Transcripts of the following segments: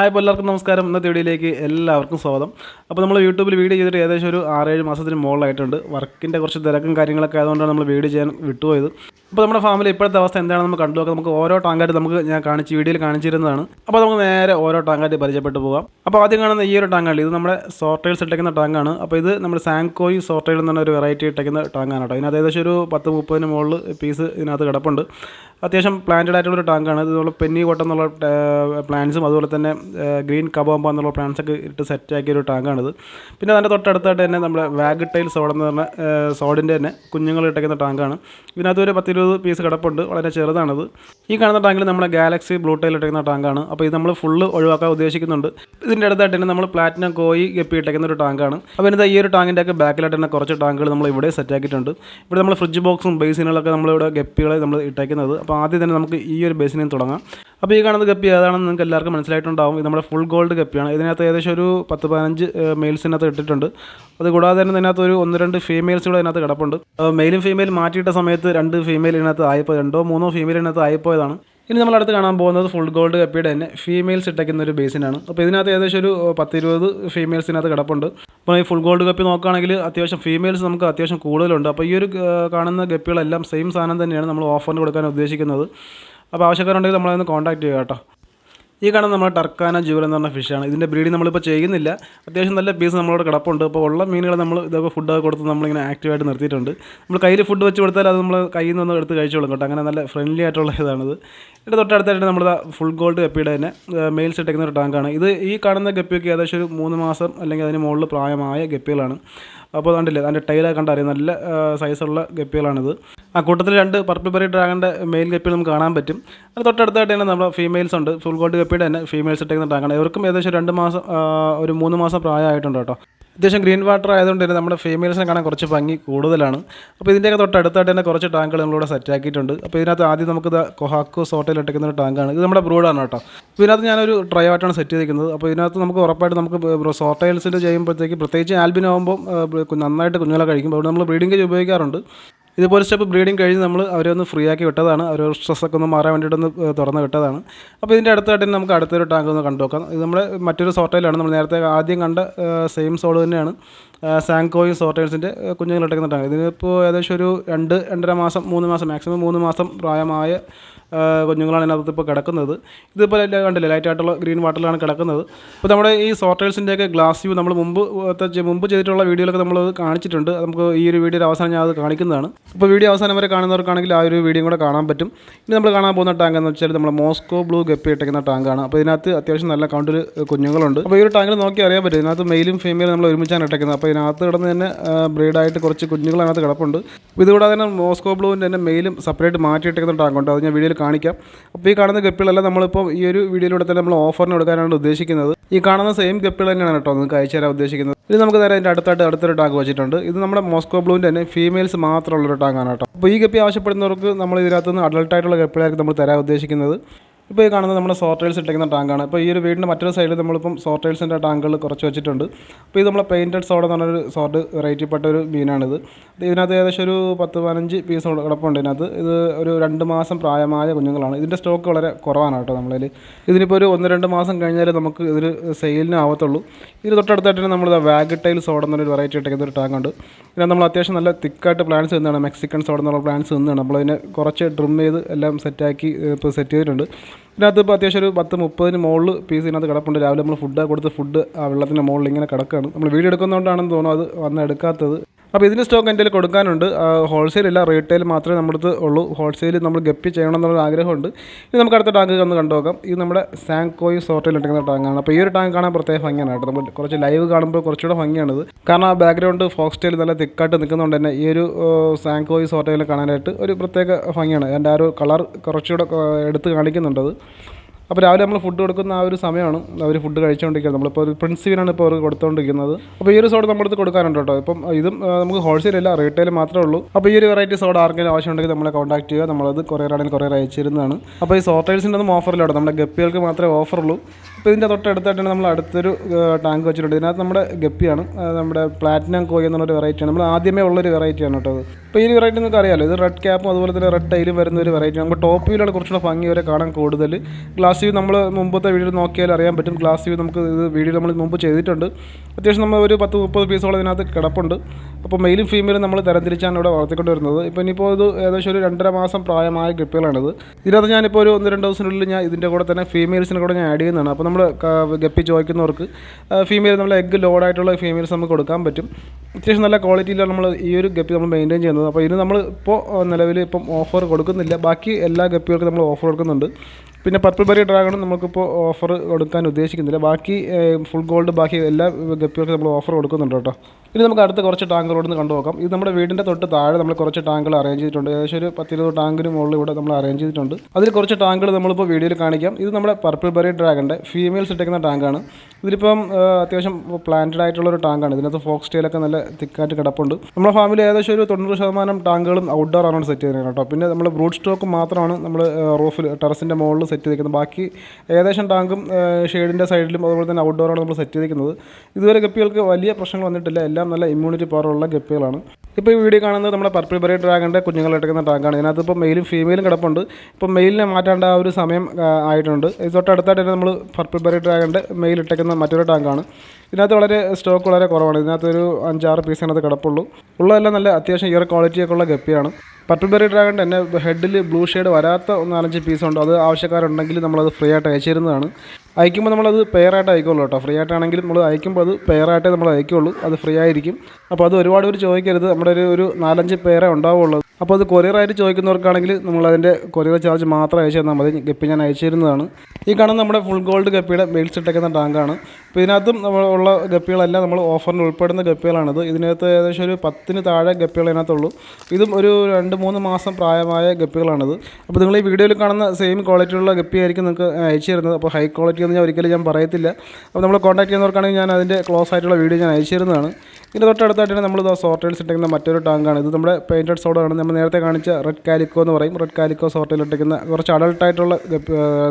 Hi എല്ലാവർക്കും നമസ്കാരം. ഇന്നത്തെ വീഡിയോയിലേക്ക് എല്ലാവർക്കും സ്വാഗതം. അപ്പോൾ നമ്മൾ യൂട്യൂബിൽ വീഡിയോ ചെയ്തിട്ട് ഏകദേശം ഒരു ആറേഴ് മാസത്തിന് മുകളിലായിട്ടുണ്ട്. വർക്കിന്റെ കുറച്ച് തിരക്കും കാര്യങ്ങളൊക്കെ ആയതുകൊണ്ടാണ് നമ്മൾ വീഡിയോ ചെയ്യാൻ വിട്ടുപോയത്. അപ്പോൾ നമ്മുടെ ഫാമിലി ഇപ്പോഴത്തെ അവസ്ഥ എന്താണെന്ന് നമുക്ക് കണ്ടു നോക്കാം. നമുക്ക് ഓരോ ടാങ്കായിട്ട് നമുക്ക് ഞാൻ കാണിച്ച് വീഡിയോയിൽ കാണിച്ചിരുന്നതാണ്. അപ്പോൾ നമുക്ക് നേരെ ഓരോ ടാങ്കായിട്ട് പരിചയപ്പെട്ടു പോകാം. അപ്പോൾ ആദ്യം കാണുന്ന ഈ ഒരു ടാങ്കാണ് ഇത് നമ്മുടെ സോർട്ടേഴ്സ് ഇട്ടേക്കുന്ന ടാങ്കാണ്. അപ്പോൾ ഇത് നമ്മുടെ സാങ്കോയി സോർട്ടേൽ എന്ന് പറഞ്ഞ ഒരു വെറൈറ്റി ഇട്ടേക്കുന്ന ടാങ്കാണ് കേട്ടോ. ഇതിനകത്ത് ഏകദേശം ഒരു പത്ത് മുപ്പതിന് മുകളിൽ പീസ് ഇതിനകത്ത് കിടപ്പുണ്ട്. അത്യാവശ്യം പ്ലാന്റഡ് ആയിട്ടുള്ള ഒരു ടാങ്കാണ്. ഇതുപോലെ പെന്നി കോട്ടം എന്നുള്ള പ്ലാന്റ്സും അതുപോലെ തന്നെ ഗ്രീൻ കബോമ്പ എന്നുള്ള പ്ലാന്റ്സ് ഒക്കെ ഇട്ട് സെറ്റ് ആക്കിയ ഒരു ടാങ്കാണിത്. പിന്നെ അതിന്റെ തൊട്ടടുത്തായിട്ട് തന്നെ നമ്മുടെ വാഗ് ടൈൽ സോഡ് എന്ന് പറഞ്ഞ സോഡിന്റെ തന്നെ കുഞ്ഞുങ്ങൾ ഇട്ടേക്കുന്ന ടാങ്കാണ്. ഇതിനകത്ത് ഒരു പത്തിരുപത് പീസ് കിടപ്പുണ്ട്. വളരെ ചെറുതാണത്. ഈ കാണുന്ന ടാങ്കിൽ നമ്മുടെ ഗാലക്സി ബ്ലൂ ടൈൽ ഇട്ടേക്കുന്ന ടാങ്കാണ് അപ്പോൾ ഇത് നമ്മൾ ഫുള്ള് ഒഴിവാക്കാൻ ഉദ്ദേശിക്കുന്നുണ്ട്. ഇതിന്റെ അടുത്തായിട്ട് തന്നെ നമ്മൾ പ്ലാറ്റിനം കോയി ഗപ്പി ഇട്ടേക്കുന്ന ഒരു ടാങ്കാണ് അപ്പോൾ ഇന്നത്തെ ഈ ഒരു ടാങ്കിന്റെ ഒക്കെ ബാക്കിലായിട്ട് തന്നെ കുറച്ച് ടാങ്കുകൾ നമ്മൾ ഇവിടെ സെറ്റ് ആക്കിയിട്ടുണ്ട്. ഇവിടെ നമ്മൾ ഫ്രിഡ്ജ് ബോക്സും ബേസിനുകളൊക്കെ നമ്മളിവിടെ ഗപ്പികളെ നമ്മൾ ഇട്ടേക്കുന്നത്. അപ്പോൾ ആദ്യം തന്നെ നമുക്ക് ഈ ഒരു ബേസിനെ തുടങ്ങാം. അപ്പോൾ ഈ കാണുന്ന ഗപ്പി ഏതാണെന്ന് നിങ്ങൾക്ക് എല്ലാവർക്കും മനസ്സിലായിട്ടുണ്ടാവും. ഇത് നമ്മുടെ ഫുൾ ഗോൾഡ് ഗപ്പിയാണ് ഇതിനകത്ത് ഏകദേശം ഒരു പത്ത് പതിനഞ്ച് മെയിൽസിനകത്ത് ഇട്ടിട്ടുണ്ട്. അതുകൂടാതെ തന്നെ ഇതിനകത്ത് ഒരു ഒന്ന് രണ്ട് ഫീമെയിൽസ് കൂടെ അതിനകത്ത് കിടപ്പുണ്ട്. മെയിലും ഫീമെയിൽ മാറ്റിയിട്ട സമയത്ത് രണ്ട് ഫീമെയിൽ ഇതിനകത്ത് ആയിപ്പോയി രണ്ടോ മൂന്നോ ഫീമെയിൽ ഇതിനകത്ത് ആയിപ്പോയതാണ്. ഇനി നമ്മൾ അടുത്ത് കാണാൻ പോകുന്നത് ഫുൾ ഗോൾഡ് കപ്പിയുടെ തന്നെ ഫീമെയിൽസ് ഇട്ടയ്ക്കുന്ന ഒരു ബേസിനാണ് അപ്പോൾ ഇതിനകത്ത് ഏകദേശം ഒരു പത്തിരുപത് ഫീമെയിൽസിനകത്ത് കിടപ്പുണ്ട്. അപ്പോൾ ഈ ഫുൾ ഗോൾഡ് കപ്പി നോക്കുകയാണെങ്കിൽ അത്യാവശ്യം ഫീമെയിൽസ് നമുക്ക് അത്യാവശ്യം കൂടുതലുണ്ട്. അപ്പോൾ ഈ ഒരു കാണുന്ന ഗപ്പികളെല്ലാം സെയിം സാധനം തന്നെയാണ് നമ്മൾ ഓഫറിന് കൊടുക്കാൻ ഉദ്ദേശിക്കുന്നത്. അപ്പോൾ ആവശ്യക്കാരുണ്ടെങ്കിൽ നമ്മളതൊന്ന് കോൺടാക്ട് ചെയ്യുക കേട്ടോ. ഈ കാണുന്ന നമ്മുടെ ടർക്കാന ജൂവൽ എന്ന് പറഞ്ഞ ഫിഷാണ് ഇതിന്റെ ബ്രീഡിങ് നമ്മളിപ്പോൾ ചെയ്യുന്നില്ല. അത്യാവശ്യം നല്ല പീസ് നമ്മളോട് കിടപ്പുണ്ട്. അപ്പോൾ ഉള്ള മീനുകൾ നമ്മൾ ഇതൊക്കെ ഫുഡൊക്കെ കൊടുത്ത് നമ്മളിങ്ങനെ ആക്റ്റീവായിട്ട് നിർത്തിയിട്ടുണ്ട്. നമ്മൾ കയ്യിൽ ഫുഡ് വെച്ച് കൊടുത്താൽ അത് നമ്മൾ കയ്യിൽ നിന്ന് എടുത്ത് കഴിച്ചോളും കേട്ടോ. അങ്ങനെ നല്ല ഫ്രണ്ട്ലി ആയിട്ടുള്ള ഇതാണിത്. ഇതിന്റെ തൊട്ടടുത്തായിട്ട് നമ്മൾ ഫുൾ ഗോൾഡ് ഗപ്പിയുടെ തന്നെ മെയിൽസ് ഇട്ടേക്കുന്ന ഒരു ടാങ്കാണ് ഇത് ഈ കാണുന്ന ഗപ്പിയൊക്കെ ഏകദേശം ഒരു മൂന്ന് മാസം അല്ലെങ്കിൽ അതിന് മുകളിൽ പ്രായമായ ഗപ്പികളാണ്. അപ്പോൾ കണ്ടില്ലേ അതിന്റെ ടൈലൊക്കെ കണ്ടറിയാം നല്ല സൈസുള്ള ഗപ്പികളാണിത്. ആ കൂട്ടത്തിൽ രണ്ട് പർപ്പിൾ ബെറി ഡ്രാഗന്റെ മെയിൽ ഗപ്പികൾ നമുക്ക് കാണാൻ പറ്റും. അത് തൊട്ടടുത്തായിട്ട് തന്നെ നമ്മുടെ ഫീമെയിൽസ് ഉണ്ട്. ഫുൾ ഗോൾഡ് ഗപ്പിയുടെ തന്നെ ഫീമെയിൽസ് ഇട്ടേക്കുന്ന ഡ്രാഗൺ ഇവർക്കും ഏകദേശം രണ്ട് മാസം ഒരു മൂന്ന് മാസം പ്രായമായിട്ടുണ്ട് കേട്ടോ. അത്യാവശ്യം ഗ്രീൻ വാട്ടർ ആയതുകൊണ്ട് തന്നെ നമ്മുടെ ഫീമെയിൽസിനെ കാണാൻ കുറച്ച് ഭംഗി കൂടുതലാണ്. അപ്പോൾ ഇതിന്റെയൊക്കെ തൊട്ടടുത്തായിട്ട് തന്നെ കുറച്ച് ടാങ്കുകൾ നമ്മളിവിടെ സെറ്റ് ആക്കിയിട്ടുണ്ട്. അപ്പോൾ ഇതിനകത്ത് ആദ്യം നമുക്ക് കൊഹാക്കു സോട്ടയിൽ ഇട്ടേക്കുന്ന ഒരു ടാങ്കാണ്. ഇത് നമ്മുടെ ബ്രൂഡാണ് കേട്ടോ. അപ്പോൾ ഇതിനകത്ത് ഞാനൊരു ട്രൈ ആയിട്ടാണ് സെറ്റ് ചെയ്തിരിക്കുന്നത്. അപ്പോൾ ഇതിനകത്ത് നമുക്ക് ഉറപ്പായിട്ട് നമുക്ക് സോട്ടയിൽസിന്റെ ചെയ്യുമ്പോഴത്തേക്ക് പ്രത്യേകിച്ച് ആൽബിനാകുമ്പോൾ നന്നായിട്ട് കുഞ്ഞുങ്ങളെ കഴിക്കും അപ്പോൾ നമ്മൾ ബ്രീഡിംഗ് ഉപയോഗിക്കാറുണ്ട്. ഇതുപോലെ സ്റ്റെപ്പ് ബ്രീഡിംഗ് കഴിഞ്ഞ് നമ്മൾ അവരെ ഒന്ന് ഫ്രീ ആക്കി വിട്ടതാണ്. അവർ സ്ട്രെസ്സൊക്കെ ഒന്ന് മാറാൻ വേണ്ടിയിട്ടൊന്ന് തുറന്ന് വിട്ടതാണ്. അപ്പോൾ ഇതിന്റെ അടുത്തായിട്ട് നമുക്ക് അടുത്തൊരു ടാങ്ക് ഒന്ന് കണ്ടു നോക്കാം. ഇത് നമ്മുടെ മറ്റൊരു സോർട്ടയിലാണ് നമ്മൾ നേരത്തെ ആദ്യം കണ്ട സെയിം സോൾ തന്നെയാണ്. സാങ്കോയും സോർട്ടേഴ്സിന്റെ കുഞ്ഞുങ്ങൾ ഇട്ടേക്കുന്ന ടാങ്ക് ഇതിനിപ്പോൾ ഏകദേശം ഒരു രണ്ട് രണ്ടര മാസം മൂന്ന് മാസം മാക്സിമം മൂന്ന് മാസം പ്രായമായ കുഞ്ഞുങ്ങളാണ് ഇതിനകത്ത് ഇപ്പോൾ കിടക്കുന്നത്. ഇതിപ്പോൾ കണ്ടില്ലേ ലൈറ്റ് ആയിട്ടുള്ള ഗ്രീൻ വാട്ടറിലാണ് കിടക്കുന്നത്. അപ്പോൾ നമ്മുടെ ഈ സോട്ടേഴ്സിന്റെയൊക്കെ ഗ്ലാസ് വ്യൂ നമ്മൾ മുമ്പ് മുമ്പ് ചെയ്തിട്ടുള്ള വീഡിയോയിലൊക്കെ നമ്മൾ കാണിച്ചിട്ടുണ്ട്. നമുക്ക് ഈ ഒരു വീഡിയോയുടെ അവസാനം ഞാൻ അത് കാണിക്കുന്നതാണ്. അപ്പോൾ വീഡിയോ അവസാനം വരെ കാണുന്നവർക്കാണെങ്കിൽ ആ ഒരു വീഡിയോ കൂടെ കാണാൻ പറ്റും. ഇനി നമ്മൾ കാണാൻ പോകുന്ന ടാങ്ക് എന്ന് വെച്ചാൽ നമ്മൾ മോസ്കോ ബ്ലൂ ഗപ്പി ഇട്ടേക്കുന്ന ടാങ്കാണ് അപ്പോൾ ഇതിനകത്ത് അത്യാവശ്യം നല്ല കൗണ്ടിൽ കുഞ്ഞുങ്ങളുണ്ട്. അപ്പോൾ ഈ ഒരു ടാങ്കിൽ നോക്കി അറിയാൻ പറ്റും. ഇതിനകത്ത് മെയിലും ഫീമെയിലും നമ്മൾ ഒരുമിച്ചാണ് ഇട്ടേക്കുന്നത്. അപ്പോൾ ഇതിനകത്ത് കിടന്ന് തന്നെ ബ്രീഡായിട്ട് കുറച്ച് കുഞ്ഞുങ്ങൾ അതിനകത്ത് കിടപ്പുണ്ട്. ഇതുകൂടാതെ തന്നെ മോസ്കോ ബ്ലൂവിന്റെ തന്നെ മെയിലും സെപ്പറേറ്റ് മാറ്റിയിട്ടേക്കുന്ന ടാങ്കുണ്ട് അത് ഞാൻ വീഡിയോയിൽ കാണിക്കാം. അപ്പോൾ ഈ കാണുന്ന ഗപ്പികളെല്ലാം നമ്മളിപ്പോൾ ഈ ഒരു വീഡിയോയിലൂടെ തന്നെ നമ്മൾ ഓഫറിന് കൊടുക്കാനാണ് ഉദ്ദേശിക്കുന്നത്. ഈ കാണുന്ന സെയിം ഗപ്പികൾ തന്നെയാണ് കേട്ടോ നിങ്ങൾക്ക് അയച്ചു തരാൻ ഉദ്ദേശിക്കുന്നത്. ഇത് നമുക്ക് നേരെ അതിന്റെ അടുത്തായിട്ട് അടുത്തൊരു ടാങ്ക് വെച്ചിട്ടുണ്ട്. ഇത് നമ്മുടെ മോസ്കോ ബ്ലൂവിന്റെ തന്നെ ഫീമെയിൽസ് മാത്രമുള്ളൊരു ടാങ്കാണ് കേട്ടോ. അപ്പോൾ ഈ ഗപ്പി ആവശ്യപ്പെടുന്നവർക്ക് നമ്മൾ ഇതിനകത്ത് നിന്ന് അഡൾട്ടായിട്ടുള്ള ഗപ്പികളായിരിക്കും നമ്മൾ തരാൻ ഉദ്ദേശിക്കുന്നത്. ഇപ്പോൾ ഈ കാണുന്നത് നമ്മുടെ സോർട്ടേഴ്സ് ഇട്ടേക്കുന്ന ടാങ്കാണ് ഇപ്പോൾ ഈ ഒരു വീടിന്റെ മറ്റൊരു സൈഡിൽ നമ്മളിപ്പം സോർട്ടേഴ്സിന്റെ ടാങ്കുകൾ കുറച്ച് വെച്ചിട്ടുണ്ട്. അപ്പോൾ ഇത് നമ്മളെ പെയിന്റഡ് സോഡ് എന്ന് പറഞ്ഞൊരു സോർട്ട് വെറൈറ്റിപ്പെട്ട ഒരു മീനാണിത്. ഇതിനകത്ത് ഏകദേശം ഒരു പത്ത് പതിനഞ്ച് പീസ് കിടപ്പുണ്ട് ഇതിനകത്ത്. ഇത് ഒരു രണ്ട് മാസം പ്രായമായ കുഞ്ഞുങ്ങളാണ്. ഇതിന്റെ സ്റ്റോക്ക് വളരെ കുറവാണ് കേട്ടോ നമ്മളതിൽ ഇതിനിപ്പോൾ ഒരു ഒന്ന് രണ്ട് മാസം കഴിഞ്ഞാൽ നമുക്ക് ഇതിൽ സെയിലിന് ആവത്തുള്ളൂ. ഇതിന് തൊട്ടടുത്തായിട്ട് തന്നെ നമ്മൾ വാഗ് ടൈൽ സോഡ് എന്നൊരു വെറൈറ്റി ഇട്ടേക്കുന്ന ഒരു ടാങ്ക് ഉണ്ട്. ഇതിനകത്ത് നമ്മൾ അത്യാവശ്യം നല്ല തിക്കായിട്ട് പ്ലാൻസ് തന്നെയാണ് മെക്സിക്കൻ സോഡ് എന്നുള്ള പ്ലാൻസ് തന്നെയാണ് നമ്മളതിനെ കുറച്ച് ട്രിം ചെയ്ത് എല്ലാം സെറ്റാക്കി ഇപ്പോൾ സെറ്റ് ചെയ്തിട്ടുണ്ട്. ഇതിനകത്ത് ഇപ്പോൾ അത്യാവശ്യം ഒരു പത്ത് മുപ്പതിന് മുകളിൽ പീസ് ഇതിനകത്ത് കിടപ്പുണ്ട്. രാവിലെ നമ്മൾ ഫുഡ് കൊടുത്ത് ഫുഡ് ആ വെള്ളത്തിന്റെ മുകളിൽ ഇങ്ങനെ കിടക്കുകയാണ് നമ്മൾ വീഡിയോ എടുക്കുന്നതുകൊണ്ടാണെന്ന് തോന്നുന്നു അത് വന്ന് എടുക്കാത്തത്. അപ്പോൾ ഇതിന് സ്റ്റോക്ക് എന്റെ കൊടുക്കാനുണ്ട്. ഹോൾസെയിൽ ഇല്ല റീറ്റെയിൽ മാത്രമേ നമ്മുടെ ഉള്ളൂ. ഹോൾസെയിൽ നമ്മൾ ഗപ്പി ചെയ്യണം എന്നുള്ള ആഗ്രഹമുണ്ട്. ഇനി നമുക്ക് അടുത്ത ടാങ്ക് ഒന്ന് കണ്ടു നോക്കാം ഇത് നമ്മുടെ സാങ്കോയ് സോർട്ടിൽ ഇട്ടിരിക്കുന്ന ടാങ്കാണ് അപ്പോൾ ഈ ഒരു ടാങ്ക് കാണാൻ പ്രത്യേക ഭംഗിയാണ് കേട്ടോ. നമ്മൾ കുറച്ച് ലൈവ് കാണുമ്പോൾ കുറച്ചുകൂടെ ഭംഗിയാണിത് കാരണം ആ ബാക്ക്ഗ്രൗണ്ട് ഫോക്സ് ടെയിൽ നല്ല തിക്കായിട്ട് നിൽക്കുന്നതുകൊണ്ട് തന്നെ ഈ ഒരു സാങ്കോയ് സോർട്ടിൽ കാണാനായിട്ട് ഒരു പ്രത്യേക ഭംഗിയാണ്. എന്റെ ആ ഒരു കളർ കുറച്ചുകൂടെ എടുത്ത് കാണിക്കുന്നുണ്ടത് അപ്പോൾ രാവിലെ നമ്മൾ ഫുഡ് കൊടുക്കുന്ന ആ ഒരു സമയമാണ് അവർ ഫുഡ് കഴിച്ചുകൊണ്ടിരിക്കുന്നത്. നമ്മളിപ്പോൾ ഒരു പ്രിൻസിപ്പിനാണ് ഇപ്പോൾ അവർ കൊടുത്തുകൊണ്ടിരിക്കുന്നത്. അപ്പോൾ ഈ ഒരു സോഡ് നമ്മുടെ അടുത്ത് കൊടുക്കാനുണ്ട് കേട്ടോ. ഇപ്പം ഇതും നമുക്ക് ഹോൾസെയിൽ അല്ല റീറ്റെയിൽ മാത്രമേ ഉള്ളൂ. അപ്പോൾ ഈ ഒരു വെറൈറ്റി സോഡ് ആർക്കെങ്കിലും ആവശ്യമുണ്ടെങ്കിൽ നമ്മളെ കോൺടാക്ട് ചെയ്യുക. നമ്മളത് കുറേ ആണെങ്കിൽ കുറേ അയച്ചിരുന്നതാണ് അപ്പോൾ ഈ സോട്ടേഴ്സിന്റെ ഒന്നും ഓഫറില്ല കേട്ടോ. നമ്മുടെ ഗപ്പികൾക്ക് മാത്രമേ ഓഫറുള്ളൂ അപ്പോൾ ഇതിന്റെ തൊട്ടടുത്തായിട്ടാണ് നമ്മൾ അടുത്തൊരു ടാങ്ക് വെച്ചിട്ടുണ്ട്. ഇതിനകത്ത് നമ്മുടെ ഗപ്പിയാണ് നമ്മുടെ പ്ലാറ്റിനം കോയി എന്നുള്ളൊരു വെറൈറ്റിയാണ് നമ്മൾ ആദ്യമേ ഉള്ളൊരു വെറൈറ്റിയാണ് കേട്ടോ ഈ വെറൈറ്റി നിങ്ങൾക്ക് അറിയാമല്ലോ ഇത് റെഡ് ക്യാപ്പും അതുപോലെ തന്നെ റെഡ് ടൈലും വരുന്ന ഒരു വെറൈറ്റി നമുക്ക് ടോപ്പ് വ്യൂലാണ് കുറച്ചുകൂടെ ഭംഗി വരെ കാണാൻ കൂടുതൽ. ഗ്ലാസ് വ്യൂ നമ്മൾ മുമ്പത്തെ വീഡിയോ നോക്കിയാൽ അറിയാൻ പറ്റും. ഗ്ലാസ് വ്യൂ നമുക്ക് ഇത് വീഡിയോ നമ്മൾ മുമ്പ് ചെയ്തിട്ടുണ്ട്. അത്യാവശ്യം നമ്മൾ ഒരു പത്ത് മുപ്പത് പീസോളം ഇതിനകത്ത് കിടപ്പുണ്ട്. അപ്പോൾ മെയിലും ഫീമെയിലും നമ്മൾ തരംതിരിച്ചാണ് ഇവിടെ വളർത്തിക്കൊണ്ട് വരുന്നത്. ഇപ്പോൾ ഇനിയിപ്പോൾ ഇത് ഏകദേശം ഒരു രണ്ടര മാസം പ്രായമായ ഗപ്പികളാണിത് ഇതിനകത്ത് ഞാനിപ്പോൾ ഒരു ഒന്ന് രണ്ട് ദിവസത്തിനുള്ളിൽ ഞാൻ ഇതിന്റെ കൂടെ തന്നെ ഫീമെയിൽസിനെ കൂടെ ഞാൻ ആഡ് ചെയ്യുന്നതാണ്. അപ്പോൾ നമ്മൾ ഗപ്പി ചോദിക്കുന്നവർക്ക് ഫീമെയിൽ നമ്മൾ എഗ്ഗ് ലോഡായിട്ടുള്ള ഫീമെയിൽസ് നമുക്ക് കൊടുക്കാൻ പറ്റും. അത്യാവശ്യം നല്ല ക്വാളിറ്റിയിലാണ് നമ്മൾ ഈ ഒരു ഗപ്പി നമ്മൾ മെയിന്റെയിൻ ചെയ്യുന്നത് അപ്പോൾ ഇതിന് നമ്മൾ ഇപ്പോൾ നിലവിൽ ഇപ്പം ഓഫർ കൊടുക്കുന്നില്ല. ബാക്കി എല്ലാ ഗപ്പികൾക്കും നമ്മൾ ഓഫർ കൊടുക്കുന്നുണ്ട്. പിന്നെ പർപ്പിൾ ബെറി ഡ്രാഗണും നമുക്കിപ്പോൾ ഓഫർ കൊടുക്കാൻ ഉദ്ദേശിക്കുന്നില്ല. ബാക്കി ഫുൾ ഗോൾഡ് ബാക്കി എല്ലാ ഗപ്പികൾക്കും നമ്മൾ ഓഫർ കൊടുക്കുന്നുണ്ട് കേട്ടോ. ഇനി നമുക്ക് അടുത്ത കുറച്ച് ടാങ്കുകളോട് കണ്ടു നോക്കാം. ഇത് നമ്മുടെ വീടിന്റെ തൊട്ട് താഴെ നമ്മൾ കുറച്ച് ടാങ്കുകൾ അറേഞ്ച് ചെയ്തിട്ടുണ്ട്. ഏകദേശം ഒരു പത്തിരുപത് ടാങ്കിന് മുകളിൽ ഇവിടെ നമ്മൾ അറേഞ്ച് ചെയ്തിട്ടുണ്ട്. അതിൽ കുറച്ച് ടാങ്കുകൾ നമ്മളിപ്പോൾ വീഡിയോയിൽ കാണിക്കാം. ഇത് നമ്മുടെ പർപ്പിൾ ബെറി ഡ്രാഗന്റെ ഫീമെയിൽസ് ഇട്ടേക്കുന്ന ടാങ്കാണ് ഇതിലിപ്പം അത്യാവശ്യം പ്ലാന്റഡ് ആയിട്ടുള്ള ഒരു ടാങ്കാണ് ഇതിനകത്ത് ഫോക്സ് ടെയിലൊക്കെ നല്ല തിക്കായിട്ട് കിടപ്പുണ്ട്. നമ്മുടെ ഫാമിലി ഏകദേശം ഒരു തൊണ്ണൂറ് ശതമാനം ടാങ്കുകളും ഔട്ട്ഡോർ ആണ് സെറ്റ് ചെയ്യുന്നത് കേട്ടോ. പിന്നെ നമ്മൾ ബ്രൂഡ് സ്റ്റോക്ക് മാത്രമാണ് നമ്മൾ റൂഫിൽ ടെറസിന്റെ മുകളിൽ സെറ്റ് ചെയ്തിരിക്കുന്നത്. ബാക്കി ഏകദേശം ടാങ്കും ഷെയ്ഡിന്റെ സൈഡിലും അതുപോലെ തന്നെ ഔട്ട്ഡോറാണ് നമ്മൾ സെറ്റ് ചെയ്തിരിക്കുന്നത്. ഇതുവരെ ഗപ്പികൾക്ക് വലിയ പ്രശ്നങ്ങൾ വന്നിട്ടില്ല. എല്ലാം നല്ല ഇമ്മ്യൂണിറ്റി പവറുള്ള ഗപ്പികളാണ്. ഇപ്പോൾ ഈ വീഡിയോ കാണുന്നത് നമ്മുടെ പർപ്പിൾ ബെറി ഡ്രാഗന്റെ കുഞ്ഞുങ്ങൾ എടുക്കുന്ന ടാങ്കാണ്. ഇതിനകത്ത് ഇപ്പോൾ മെയിലും ഫീമെയിലും കിടപ്പുണ്ട്. ഇപ്പോൾ മെയിലിനെ മാറ്റേണ്ട ആ ഒരു സമയം ആയിട്ടുണ്ട്. തൊട്ടടുത്തായിട്ട് തന്നെ നമ്മൾ പർപ്പിൾ ബെറി ഡ്രാഗന്റെ മെയിൽ ഇട്ടേക്കുന്ന മറ്റൊരു ടാങ്കാണ്. ഇതിനകത്ത് വളരെ സ്റ്റോക്ക് വളരെ കുറവാണ്. ഇതിനകത്ത് ഒരു അഞ്ചാറ് പീസ് അതിനകത്ത് കിടപ്പുള്ളൂ. ഉള്ളതെല്ലാം നല്ല അത്യാവശ്യം ഇയർ ക്വാളിറ്റിയൊക്കെ ഉള്ള ഗപ്പിയാണ്. പർപ്പിൾ ബെറി ഡ്രാഗണിന്റെ തന്നെ ഹെഡിൽ ബ്ലൂ ഷെയ്ഡ് വരാത്ത നാലഞ്ച് പീസ് ഉണ്ട്. അത് ആവശ്യക്കാരുണ്ടെങ്കിൽ നമ്മളത് ഫ്രീ ആയിട്ട് അയച്ചു തരുന്നതാണ് അയക്കുമ്പോൾ നമ്മളത് പെയറായിട്ട് അയക്കുള്ളൂ കേട്ടോ. ഫ്രീ ആയിട്ടാണെങ്കിലും നമ്മൾ അയക്കുമ്പോൾ അത് പെയറായിട്ടേ നമ്മൾ അയക്കുള്ളൂ. അത് ഫ്രീ ആയിരിക്കും അപ്പോൾ അത് ഒരുപാട് പേര് ചോദിക്കരുത്. നമ്മുടെ ഒരു ഒരു നാലഞ്ച് പേരെ ഉണ്ടാവുള്ളൂ. അപ്പോൾ അത് കൊറിയറായിട്ട് ചോദിക്കുന്നവർക്കാണെങ്കിൽ നമ്മൾ നമ്മളതിന്റെ കൊറിയർ ചാർജ് മാത്രം അയച്ചു തന്നാൽ മതി. ഗപ്പി ഞാൻ അയച്ചു തരുന്നതാണ് ഈ കാണുന്ന നമ്മുടെ ഫുൾ ഗോൾഡ് ഗപ്പിയുടെ മെയിൽസ് ഇട്ടേക്കുന്ന ടാങ്കാണ്. അപ്പോൾ ഇതിനകത്തും നമ്മൾ ഉള്ള ഗപ്പികളെല്ലാം നമ്മൾ ഓഫറിന് ഉൾപ്പെടുന്ന ഗപ്പികളാണിത്. ഇതിനകത്ത് ഏകദേശം ഒരു പത്തിന് താഴെ ഗപ്പികൾ ഇതിനകത്തുള്ളൂ. ഇതും ഒരു രണ്ട് മൂന്ന് മാസം പ്രായമായ ഗപ്പികളാണിത്. അപ്പോൾ നിങ്ങൾ ഈ വീഡിയോയിൽ കാണുന്ന സെയിം ക്വാളിറ്റിയുള്ള ഗപ്പി ആയിരിക്കും നിങ്ങൾക്ക് അയച്ചു തരുന്നത്. അപ്പോൾ ഹൈ ക്വാളിറ്റി എന്ന് ഞാൻ ഒരിക്കലും ഞാൻ പറയത്തില്ല. അപ്പോൾ നമ്മൾ കോൺടാക്ട് ചെയ്യുന്നവർക്കാണെങ്കിൽ ഞാൻ അതിന്റെ ക്ലോസ് ആയിട്ടുള്ള വീഡിയോ ഞാൻ അയച്ചു തരുന്നതാണ്. ഇതിന്റെ തൊട്ടടുത്തായിട്ടാണ് നമ്മൾ സോർട്ടേഴ്സ് ഇട്ടേക്കുന്ന മറ്റൊരു ടാങ്കാണ്. ഇത് നമ്മുടെ പെയിന്റഡ് സോഡാണ് നമ്മൾ നേരത്തെ കാണിച്ച റെഡ് കാലിക്കോ എന്ന് പറയും. റെഡ് കാലിക്കോ സോർട്ടിലിട്ടിരിക്കുന്ന കുറച്ച് അഡൾട്ടായിട്ടുള്ള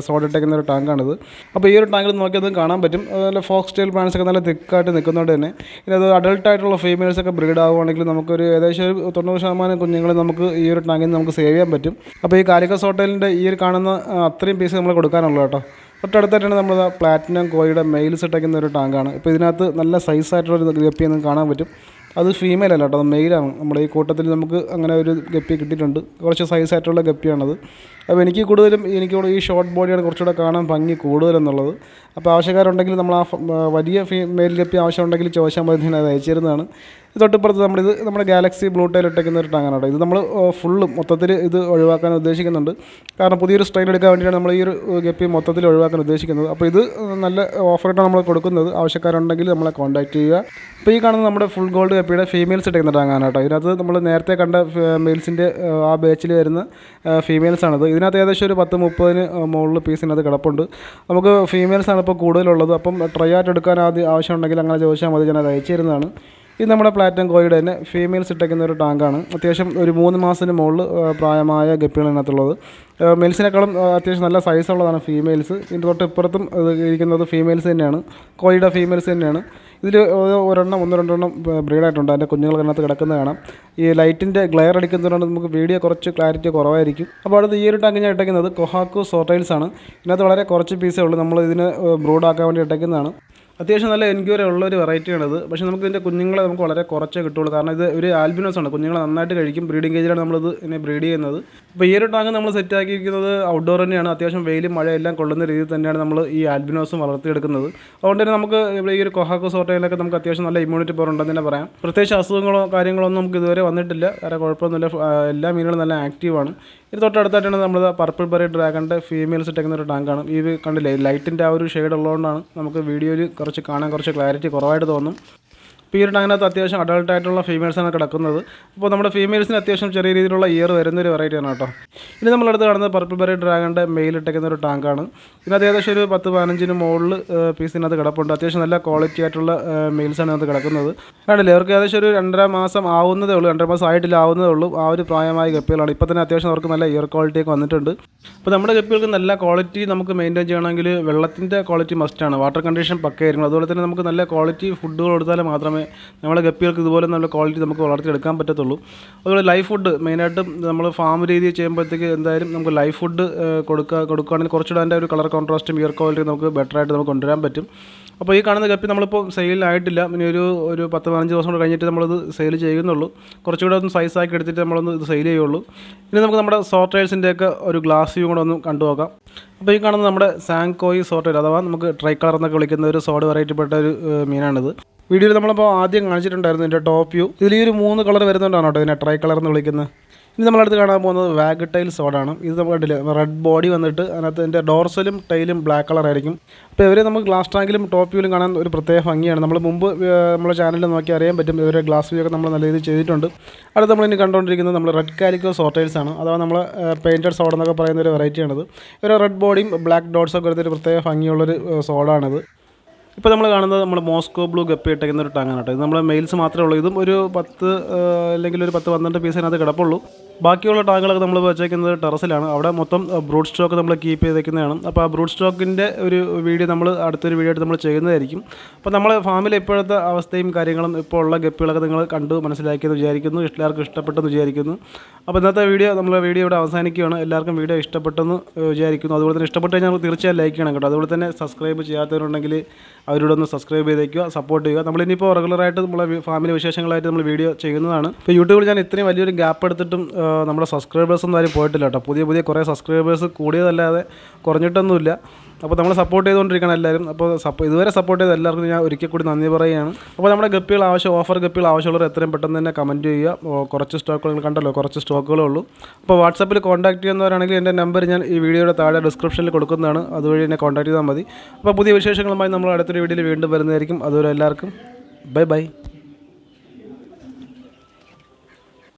സോഡ ഇട്ടിരിക്കുന്ന ഒരു ടാങ്കാണിത് അപ്പോൾ ഈ ഒരു ടാങ്കിൽ നോക്കിയത് കാണാൻ പറ്റും. നല്ല ഫോക്സ് ടെയിൽ പ്ലാന്റ്സ് ഒക്കെ നല്ല തിക്കായിട്ട് നിൽക്കുന്നതുകൊണ്ട് തന്നെ. ഇതിനത് അഡൾട്ടായിട്ടുള്ള ഫീമെയിൽസ് ഒക്കെ ബ്രീഡ് ആവുകയാണെങ്കിൽ നമുക്കൊരു ഏകദേശം ഒരു തൊണ്ണൂറ് ശതമാനം കുഞ്ഞുങ്ങളെ നമുക്ക് ഈ ഒരു ടാങ്കിൽ നിന്ന് നമുക്ക് സേവ് ചെയ്യാൻ പറ്റും. അപ്പോൾ ഈ കാലിക്കോ സോട്ടലിന്റെ ഈ ഒരു കാണുന്ന അത്രയും പീസ് നമ്മൾ കൊടുക്കാനുള്ളൂ കേട്ടോ. തൊട്ടടുത്തായിട്ടാണ് നമ്മൾ പ്ലാറ്റിനം കോയുടെ മെയിൽസ് ഇട്ടേക്കുന്ന ഒരു ടാങ്കാണ് ഇപ്പോൾ ഇതിനകത്ത് നല്ല സൈസായിട്ടുള്ള ഒരു ഗപ്പി നമുക്ക് കാണാൻ പറ്റും. അത് ഫീമെയിൽ അല്ല കേട്ടോ മെയിലാണ് നമ്മുടെ ഈ കൂട്ടത്തിൽ നമുക്ക് അങ്ങനെ ഒരു ഗപ്പി കിട്ടിയിട്ടുണ്ട്. കുറച്ച് സൈസായിട്ടുള്ള ഗപ്പിയാണത്. അപ്പോൾ എനിക്ക് കൂടുതലും എനിക്ക് ഈ ഷോർട്ട് ബോഡിയാണ് കുറച്ചുകൂടെ കാണാൻ ഭംഗി കൂടുതലെന്നുള്ളത്. അപ്പോൾ ആവശ്യക്കാരുണ്ടെങ്കിൽ നമ്മൾ ആ വലിയ ഫീമെയിൽ ഗപ്പി ആവശ്യമുണ്ടെങ്കിൽ ചോദിച്ചാൽ മതി ഞാൻ അത് അയച്ചിരുന്നതാണ്. തൊട്ടിപ്പുറത്ത് നമ്മളിത് നമ്മുടെ ഗാലക്സി ബ്ലൂ ടൈൽ ഇട്ടേക്കുന്ന ഒരു ടാങ്ങാണ് ഇത് നമ്മൾ ഫുള്ളും മൊത്തത്തിൽ ഇത് ഒഴിവാക്കാൻ ഉദ്ദേശിക്കുന്നുണ്ട്. കാരണം പുതിയൊരു സ്ട്രെയിൻ എടുക്കാൻ വേണ്ടിയാണ് നമ്മൾ ഈ ഒരു ഗപ്പി മൊത്തത്തിൽ ഒഴിവാക്കാൻ ഉദ്ദേശിക്കുന്നത്. അപ്പോൾ ഇത് നല്ല ഓഫറായിട്ടാണ് നമ്മൾ കൊടുക്കുന്നത്. ആവശ്യക്കാരുണ്ടെങ്കിൽ നമ്മളെ കോൺടാക്ട് ചെയ്യുക. അപ്പോൾ ഈ കാണുന്നത് നമ്മുടെ ഫുൾ ഗോൾഡ് ഗപ്പിയുടെ ഫീമെയിൽസ് ഇട്ടേക്കുന്ന ടാങ്ങാണ് കേട്ടോ. ഇതിനകത്ത് നമ്മൾ നേരത്തെ കണ്ട മെയിൽസിന്റെ ആ ബാച്ചിൽ വരുന്ന ഫീമെയിൽസ് ആണിത്. ഇതിനകത്ത് ഏകദേശം ഒരു പത്ത് മുപ്പതിന് മുകളിൽ പീസിനകത്ത് കിടപ്പുണ്ട്. നമുക്ക് ഫീമെയിൽസാണ് ഇപ്പോൾ കൂടുതലുള്ളത്. അപ്പം ട്രൈ ആയിട്ട് എടുക്കാൻ ആദ്യം ആവശ്യമുണ്ടെങ്കിൽ അങ്ങനെ ചോദിച്ചാൽ മതി. ഞാൻ അയച്ചു തരുന്നതാണ് ഇത് നമ്മുടെ പ്ലാറ്റിനം കോയുടെ തന്നെ. ഫീമെയിൽസ് ഇട്ടേക്കുന്ന ഒരു ടാങ്കാണ് അത്യാവശ്യം ഒരു മൂന്ന് മാസത്തിന് മുകളിൽ പ്രായമായ ഗപ്പികൾ ഇതിനകത്തുള്ളത് മെയിൽസിനേക്കാളും അത്യാവശ്യം നല്ല സൈസുള്ളതാണ് ഫീമെയിൽസ് ഇതിന്റെ തൊട്ട് ഇപ്പുറത്തും ഇരിക്കുന്നത് ഫീമെയിൽസ് തന്നെയാണ്. കോയുടെ ഫീമെയിൽസ് തന്നെയാണ്. ഇതിൽ ഒരെണ്ണം ഒന്ന് രണ്ടെണ്ണം ബ്രീഡായിട്ടുണ്ട്. അതിന്റെ കുഞ്ഞുങ്ങൾ അതിനകത്ത് കിടക്കുന്നത് കാണാം ഈ ലൈറ്റിന്റെ ഗ്ലെയർ അടിക്കുന്നതുകൊണ്ട് നമുക്ക് വീഡിയോ കുറച്ച് ക്ലാരിറ്റി കുറവായിരിക്കും. അപ്പോൾ അടുത്ത് ഈ ഒരു ടാങ്ക് ഞാൻ ഇട്ടേക്കുന്നത് കൊഹാക്കു സോട്ടൈൽസ് ആണ് ഇതിനകത്ത് വളരെ കുറച്ച് പീസേ ഉള്ളൂ. നമ്മൾ ഇതിന് ബ്രൂഡാക്കാൻ വേണ്ടി ഇട്ടേക്കുന്നതാണ്. അത്യാവശ്യം നല്ല എൻക്വയറി ഉള്ള ഒരു വെറൈറ്റിയാണിത് പക്ഷേ നമുക്ക് ഇതിന്റെ കുഞ്ഞുങ്ങളെ നമുക്ക് വളരെ കുറച്ചേ കിട്ടുള്ളൂ. കാരണം ഇത് ഒരു ആൽബിനോസ് ആണ്. കുഞ്ഞുങ്ങളെ നന്നായിട്ട് കഴിക്കും. ബ്രീഡിംഗ് കേജിലാണ് നമ്മളിത് ഇതിനെ ബ്രീഡ് ചെയ്യുന്നത്. അപ്പോൾ ഈ ഒരു ടാങ്ക് നമ്മൾ സെറ്റ് ആക്കിയിരിക്കുന്നത് ഔട്ട്ഡോർ തന്നെയാണ്. അത്യാവശ്യം വെയിലും മഴയെല്ലാം കൊള്ളുന്ന രീതിയിൽ തന്നെയാണ് നമ്മൾ ഈ ആൽബിനോസും വളർത്തിയെടുക്കുന്നത്. അതുകൊണ്ട് തന്നെ നമുക്ക് ഇവിടെ ഈ ഒരു കൊഹാക്കോ സോട്ടയിലൊക്കെ നമുക്ക് അത്യാവശ്യം നല്ല ഇമ്മ്യൂണിറ്റി പവർ ഉണ്ടെന്ന് തന്നെ പറയാം. പ്രത്യേകിച്ച് അസുഖങ്ങളോ കാര്യങ്ങളോ ഒന്നും നമുക്ക് ഇതുവരെ വന്നിട്ടില്ല. വേറെ കുഴപ്പമൊന്നുമില്ല. എല്ലാ മീനുകളും നല്ല ആക്റ്റീവാണ് ഇത് തൊട്ടടുത്തായിട്ടാണ് നമ്മൾ പർപ്പിൾ ബെറി ഡ്രാഗണിന്റെ ഫീമെയിൽസ് ഇട്ടേക്കുന്ന ഒരു ടാങ്കാണ് ഈ കണ്ടില്ലേ ലൈറ്റിന്റെ ആ ഒരു ഷെയ്ഡ് ഉള്ളതുകൊണ്ടാണ് നമുക്ക് വീഡിയോയിൽ കുറച്ച് കാണാൻ കുറച്ച് ക്ലാരിറ്റി കുറവായിട്ട് തോന്നും. ഇപ്പോൾ അതിനകത്ത് അത്യാവശ്യം അഡൾട്ട് ആയിട്ടുള്ള ഫീമെയിൽസാണ് കിടക്കുന്നത്. അപ്പോൾ നമ്മുടെ ഫീമെയിൽസിന് അത്യാവശ്യം ചെറിയ രീതിയിലുള്ള ഇയർ വരുന്ന ഒരു വെറൈറ്റിയാണ് കേട്ടോ. ഇനി നമ്മളടുത്ത് കാണുന്നത് പർപ്പിൾ ബെറി ഡ്രാഗണിന്റെ മെയിൽ ഇട്ടേക്കുന്ന ഒരു ടാങ്കാണ് ഇതിനകത്ത് ഏകദേശം ഒരു പത്ത് പതിനഞ്ചിന് മുകളിൽ പീസിനകത്ത് കിടപ്പുണ്ട്. അത്യാവശ്യം നല്ല ക്വാളിറ്റി ആയിട്ടുള്ള മെയിൽസാണ് ഇതിനകത്ത് കിടക്കുന്നത്. കണ്ടില്ലേ അവർക്ക് ഏകദേശം ഒരു രണ്ടര മാസം ആവുന്നതേ ഉള്ളൂ. രണ്ടര മാസം ആയിട്ടില്ല ആവുന്നതേ ഉള്ളൂ. ആ ഒരു പ്രായമായ ഗപ്പികളാണ്. ഇപ്പോൾ തന്നെ അത്യാവശ്യം അവർക്ക് നല്ല ഇയർ ക്വാളിറ്റി ഒക്കെ വന്നിട്ടുണ്ട്. അപ്പോൾ നമ്മുടെ ഗപ്പികൾക്ക് നല്ല ക്വാളിറ്റി നമുക്ക് മെയിന്റെയിൻ ചെയ്യണമെങ്കിൽ വെള്ളത്തിന്റെ ക്വാളിറ്റി മസ്റ്റാണ് വാട്ടർ കണ്ടീഷൻ പക്കയായിരിക്കണം. അതുപോലെ തന്നെ നമുക്ക് നല്ല ക്വാളിറ്റി ഫുഡുകൾ കൊടുത്താൽ മാത്രമേ നമ്മുടെ ഗപ്പികൾക്ക് ഇതുപോലെ നല്ല ക്വാളിറ്റി നമുക്ക് വളർത്തിയെടുക്കാൻ പറ്റത്തുള്ളൂ. അതുപോലെ ലൈഫ് ഫുഡ് മെയിനായിട്ടും നമ്മൾ ഫാം രീതിയിൽ ചെയ്യുമ്പോഴത്തേക്ക് എന്തായാലും നമുക്ക് ലൈഫ് ഫുഡ് കൊടുക്കുക കൊടുക്കുകയാണെങ്കിൽ കുറച്ചുകൂടെ അതിന്റെ ഒരു കളർ കോൺട്രാസ്റ്റും ഇയർ ക്വാളിറ്റി നമുക്ക് ബെറ്റർ ആയിട്ട് നമുക്ക് കൊണ്ടുവരാൻ പറ്റും. അപ്പോൾ ഈ കാണുന്ന ഗപ്പി നമ്മളിപ്പോൾ സെയിലായിട്ടില്ല ഇനി ഒരു ഒരു പത്ത് പതിനഞ്ച് ദിവസം കൂടെ കഴിഞ്ഞിട്ട് നമ്മളിത് സെയിൽ ചെയ്യുന്നുള്ളൂ. കുറച്ചുകൂടെ ഒന്ന് സൈസ് ആക്കി എടുത്തിട്ട് നമ്മളൊന്ന് ഇത് സെയിൽ ചെയ്യുള്ളൂ. ഇനി നമുക്ക് നമ്മുടെ സോർട്ടേഴ്സിന്റെയൊക്കെ ഒരു ഗ്ലാസ് വ്യൂ കൂടെ ഒന്ന് കണ്ടു നോക്കാം. അപ്പോൾ ഈ കാണുന്നത് നമ്മുടെ സാങ്കോയി സോർട്ടേൽ അഥവാ നമുക്ക് ട്രൈ കളർ എന്നൊക്കെ വിളിക്കുന്ന ഒരു സോഡ് വെറൈറ്റിപ്പെട്ട ഒരു മീനാണിത്. വീഡിയോയിൽ നമ്മളിപ്പോൾ ആദ്യം കാണിച്ചിട്ടുണ്ടായിരുന്നു ഇതിന്റെ ടോപ്പ് വ്യൂ ഇതിൽ ഈ ഒരു മൂന്ന് കളർ വരുന്നുണ്ടാണ് കേട്ടോ ഇതിനെ ട്രൈ കളർ എന്ന് വിളിക്കുന്നത് ഇനി നമ്മളടുത്ത് കാണാൻ പോകുന്നത് വാഗ് ടൈൽ സോഡാണ് ഇത് നമ്മൾ കണ്ടില്ല റെഡ് ബോഡി വന്നിട്ട് അതിനകത്ത് ഇതിന്റെ ഡോർസലും ടൈലും ബ്ലാക്ക് കളർ ആയിരിക്കും. അപ്പോൾ ഇവരെ നമുക്ക് ഗ്ലാസ് ടാങ്കിലും ടോപ്പ് വ്യൂലും കാണാൻ ഒരു പ്രത്യേക ഭംഗിയാണ്. നമ്മൾ മുമ്പ് നമ്മുടെ ചാനലിൽ നോക്കി അറിയാൻ പറ്റും ഇവരെ ഗ്ലാസ് വ്യൂ ഒക്കെ നമ്മൾ നല്ല രീതിയിൽ ചെയ്തിട്ടുണ്ട്. അടുത്ത് നമ്മളിനി കണ്ടുകൊണ്ടിരിക്കുന്നത് നമ്മൾ റെഡ് കാലിക്കോ സോട്ടൈൽസ് ആണ്. അഥവാ നമ്മൾ പെയിന്റഡ് സോഡ എന്നൊക്കെ പറയുന്ന ഒരു വെറൈറ്റിയാണിത് ഇവരെ റെഡ് ബോഡിയും ബ്ലാക്ക് ഡോട്ട്സൊക്കെ വരുന്ന ഒരു പ്രത്യേക ഭംഗിയുള്ളൊരു സോഡാണിത് ഇപ്പോൾ നമ്മൾ കാണുന്നത് നമ്മൾ മോസ്കോ ബ്ലൂ ഗപ്പി ഇട്ടേക്കുന്ന ഒരു ടാങ്ങാണ് കേട്ടോ. ഇത് നമ്മൾ മെയിൽസ് മാത്രമേ ഉള്ളൂ. ഇതും ഒരു പത്ത് അല്ലെങ്കിൽ ഒരു പത്ത് പന്ത്രണ്ട് പീസ് അതിനകത്ത് കിടപ്പുള്ളൂ. ബാക്കിയുള്ള ടാങ്കുകളൊക്കെ നമ്മൾ വെച്ചേക്കുന്നത് ടെറസിലാണ്. അവിടെ മൊത്തം ബ്രൂഡ് സ്റ്റോക്ക് നമ്മൾ കീപ്പ് ചെയ്തേക്കുന്നതാണ്. അപ്പോൾ ആ ബ്രൂഡ് സ്റ്റോക്കിന്റെ ഒരു വീഡിയോ നമ്മൾ അടുത്തൊരു വീഡിയോ ആയിട്ട് നമ്മൾ ചെയ്യുന്നതായിരിക്കും. അപ്പോൾ നമ്മളെ ഫാമിലെ ഇപ്പോഴത്തെ അവസ്ഥയും കാര്യങ്ങളും ഇപ്പോൾ ഉള്ള ഗപ്പികളൊക്കെ നിങ്ങൾ കണ്ടു മനസ്സിലാക്കിയെന്ന് വിചാരിക്കുന്നു. എല്ലാവർക്കും ഇഷ്ടപ്പെട്ടെന്ന് വിചാരിക്കുന്നു. അപ്പോൾ ഇന്നത്തെ വീഡിയോ നമ്മൾ വീഡിയോ ഇവിടെ അവസാനിക്കുകയാണ്. എല്ലാവർക്കും വീഡിയോ ഇഷ്ടപ്പെട്ടെന്ന് വിചാരിക്കുന്നു. അതുപോലെ തന്നെ ഇഷ്ടപ്പെട്ട് കഴിഞ്ഞാൽ തീർച്ചയായും ലൈക്ക് ചെയ്യണം കേട്ടോ. അതുപോലെ തന്നെ സബ്സ്ക്രൈബ് ചെയ്യാത്തവരുണ്ടെങ്കിൽ അവരോട് ഒന്ന് സബ്സ്ക്രൈബ് ചെയ്തേക്കുക സപ്പോർട്ട് ചെയ്യുക. നമ്മളിനിപ്പോൾ റെഗുലറായിട്ട് നമ്മളെ ഫാമിലി വിശേഷങ്ങളായിട്ട് നമ്മൾ വീഡിയോ ചെയ്യുന്നതാണ്. ഇപ്പോൾ യൂട്യൂബിൽ ഞാൻ ഇത്രയും വലിയൊരു ഗ്യാപ്പ് എടുത്തിട്ടും നമ്മുടെ സബ്സ്ക്രൈബേഴ്സ് ഒന്നും ആരും പോയിട്ടില്ല കേട്ടോ. പുതിയ പുതിയ കുറേ സബ്സ്ക്രൈബേഴ്സ് കൂടിയതല്ലാതെ കുറഞ്ഞിട്ടൊന്നുമില്ല. അപ്പോൾ നമ്മൾ സപ്പോർട്ട് ചെയ്തുകൊണ്ടിരിക്കണം എല്ലാവരും അപ്പോൾ സപ്പോ ഇതുവരെ സപ്പോർട്ട് ചെയ്ത എല്ലാവർക്കും ഞാൻ ഒരിക്കൽ കൂടി നന്ദി പറയുകയാണ്. അപ്പോൾ നമ്മുടെ ഗപ്പികൾ ആവശ്യം ഓഫർ ഗപ്പികൾ ആവശ്യമുള്ളവർ എത്രയും പെട്ടെന്ന് തന്നെ കമന്റ് ചെയ്യുക. കുറച്ച് സ്റ്റോക്കുകൾ കണ്ടല്ലോ കുറച്ച് സ്റ്റോക്കുകളേ ഉള്ളൂ. അപ്പോൾ വാട്സപ്പിൽ കോൺടാക്ട് ചെയ്യുന്നവരാണെങ്കിൽ എന്റെ നമ്പർ ഞാൻ ഈ വീഡിയോയുടെ താഴെ ഡിസ്ക്രിപ്ഷനിൽ കൊടുക്കുന്നതാണ്. അതുവഴി എന്നെ കോൺടാക്ട് ചെയ്താൽ മതി. അപ്പോൾ പുതിയ വിശേഷങ്ങളുമായി നമ്മൾ അടുത്തൊരു വീഡിയോയിൽ വീണ്ടും വരുന്നതായിരിക്കും. അതുവരെ എല്ലാവർക്കും ബൈ ബൈ